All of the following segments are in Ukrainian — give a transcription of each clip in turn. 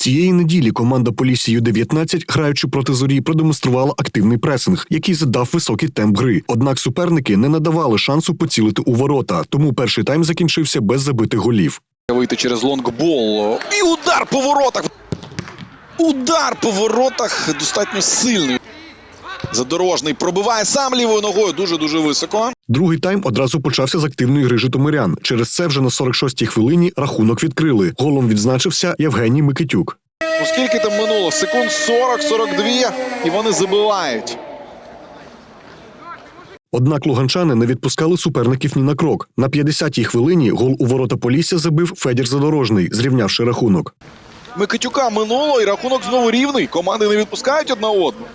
Цієї неділі команда Полісся Ю-19, граючи проти зорі, продемонструвала активний пресинг, який задав високий темп гри. Однак суперники не надавали шансу поцілити у ворота, тому перший тайм закінчився без забитих голів. Вийти через лонгбол. І удар по воротах. Удар по воротах достатньо сильний. Задорожний пробиває сам лівою ногою дуже-дуже високо. Другий тайм одразу почався з активної гри житомирян. Через це вже на 46-й хвилині рахунок відкрили. Голом відзначився Євгеній Микитюк. Ну, скільки там минуло? Секунд 40-42 і вони забивають. Однак луганчани не відпускали суперників ні на крок. На 50-й хвилині гол у ворота Полісся забив Федір Задорожний, зрівнявши рахунок. Микитюка минуло і рахунок знову рівний. Команди не відпускають одна одну.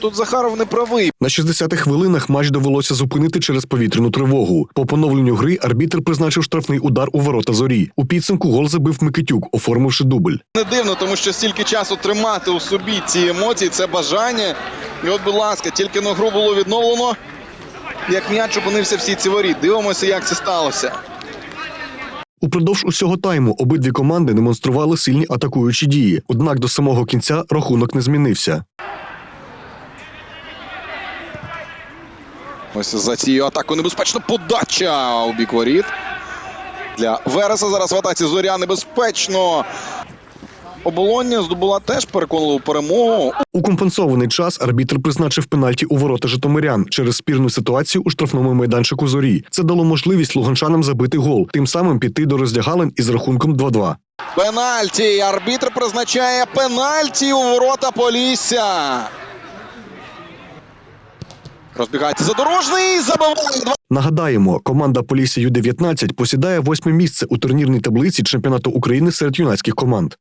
Тут Захаров не правий. На 60-х хвилинах матч довелося зупинити через повітряну тривогу. По поновленню гри арбітр призначив штрафний удар у ворота зорі. У підсумку гол забив Микитюк, оформивши дубль. Не дивно, тому що стільки часу тримати у собі ці емоції, це бажання. І от, будь ласка, тільки на гру було відновлено. Як м'яч опинився в сітці воріт. Дивимося, як це сталося. Упродовж усього тайму обидві команди демонстрували сильні атакуючі дії. Однак до самого кінця рахунок не змінився. Ось за цією атакою небезпечна подача у бік воріт. Для Вереса зараз в атаці зоря небезпечно. Оболоння здобула теж переконливу перемогу. У компенсований час арбітр призначив пенальті у ворота житомирян через спірну ситуацію у штрафному майданчику зорі. Це дало можливість луганчанам забити гол, тим самим піти до роздягалень із рахунком 2-2. Пенальті. Арбітр призначає пенальті у ворота Полісся. Розбігається задорожний. Забиває. Нагадаємо, команда Полісся Ю-19 посідає восьме місце у турнірній таблиці чемпіонату України серед юнацьких команд.